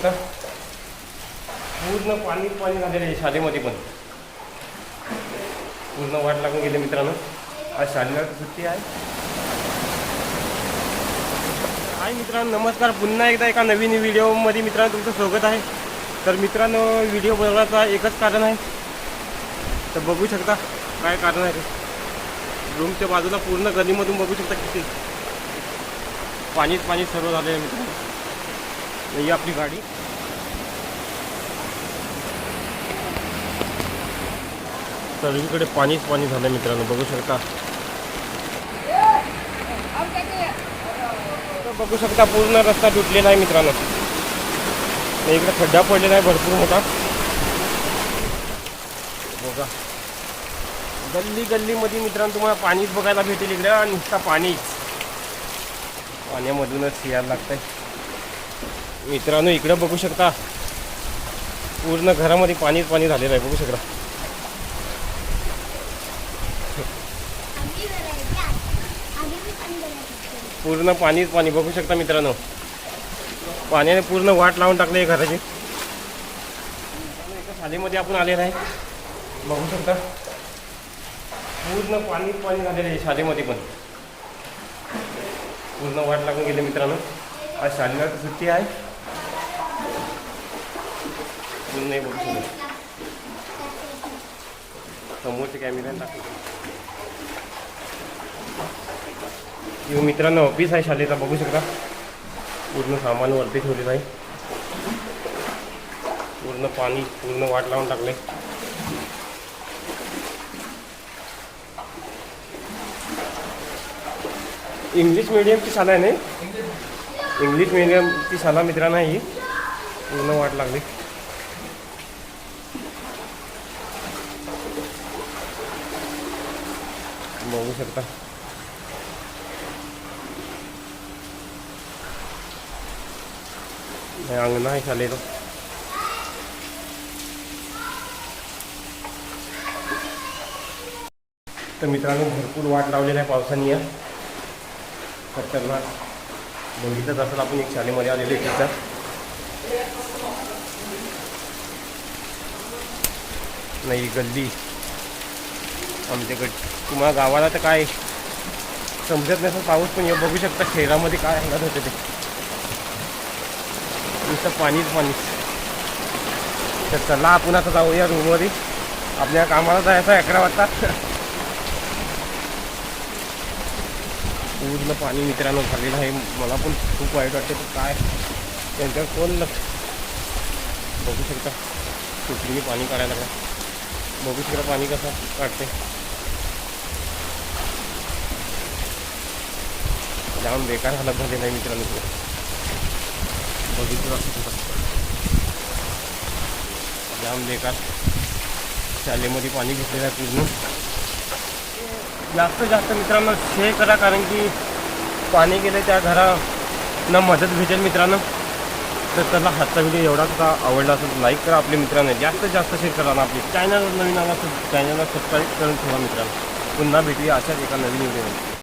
आता पूर्ण पाणी पाणी झालेलं आहे शाळेमध्ये पण. पूर्ण वाट लागून गेले मित्रांनो. आज शाळेला सुट्टी आहे. हाय मित्रांनो नमस्कार. पुन्हा एकदा एका नवीन व्हिडिओमध्ये मित्रांनो तुमचं स्वागत आहे. तर मित्रांनो व्हिडिओ बनवण्याचा एकच कारण आहे. तर बघू शकता काय कारण आहे ते. रूमच्या बाजूला पूर्ण गलीमधून बघू शकता किती. पाणीच पाणी सर्व झालेलं आहे मित्रांनो. ये आपली गाडी। सर्वीकडे पाणीच पाणी झालं मित्रांनो बघू शकता. बघू शकता पूर्ण रस्ता तुटलेला आहे मित्रांनो. इकडे खड्डा पडलेला आहे भरपूर मोठा. बघा. गल्ली गल्लीमध्ये मित्रांनो तुम्हाला पाणीच बघायला भेटेल इकडे आणि नुसता पाणीच. पाण्यामधूनच यायला लागतंय. मित्रांनो इकडं बघू शकता पूर्ण घरामध्ये पाणीच पाणी झालेलं आहे बघू शकता. पूर्ण पाणीच पाणी बघू शकता मित्रांनो. पाण्याने पूर्ण वाट लावून टाकली आहे घराची. एका शाळेमध्ये आपण आलेलं आहे. बघू शकता. पूर्ण पाणीच पाणी झालेलं आहे शाळेमध्ये पण. पूर्ण वाट लागून गेले मित्रांनो. आज शाळेला सुट्टी आहे पूर्ण बघू शकता समोरचे कॅमेरा टाकले किंवा मित्रांनो ऑफिस आहे शाळेचा बघू शकता पूर्ण सामान वरती ठेवलेलं आहे पूर्ण पाणी पूर्ण वाट लावून टाकले इंग्लिश मिडियमची शाळा आहे नाही इंग्लिश मिडियमची शाळा मित्रांनो ही पूर्ण वाट लागली. बघू शकता. अंगण आहे शाळेचं तर मित्रांनो भरपूर वाट लावलेली आहे पावसाने. या खतरनाक. बघितलंच असेल आपण एक शाळेमध्ये आलेलो आहे तिथं नाही गल्ली. आमच्याकडे. तुम्हाला गावाला तर काय? समजत नसेल पाऊस पण हे बघू शकता शहरामध्ये काय हंगात होते ते. नुसतं पाणीच पाणीच. तर चला आपण आता जाऊया रूममध्ये आपल्या कामाला जायचं अकरा वाजता. पूर्ण पाणी मित्रांनो झालेलं आहे. मला पण खूप वाईट वाटते तर काय? त्यांच्यावर कोण लक्ष? बघू शकता. कुठलीही पाणी काढायला का बघू शकता पाणी कसं काढते. जाम बेकार हालत झालेला आहे मित्रांनो. इकडे. बघितलं जाम बेकार. शालेमध्ये पाणी घेतलेलं आहे पूर्ण. जास्त जास्त मित्रांनो शेअर करा कारण की पाणी गेलं त्या घरांना मदत भेटेल मित्रांनो. तर त्याला हातचा व्हिडिओ एवढा सुद्धा आवडला असेल लाईक करा आपले मित्रांनो. जास्तीत जास्त शेअर करा ना आपली चॅनल नवीन आला तर चॅनलला सबस्क्राईब करून ठेवा मित्रांनो. पुन्हा भेटूया अशाच एका नवीन व्हिडिओमध्ये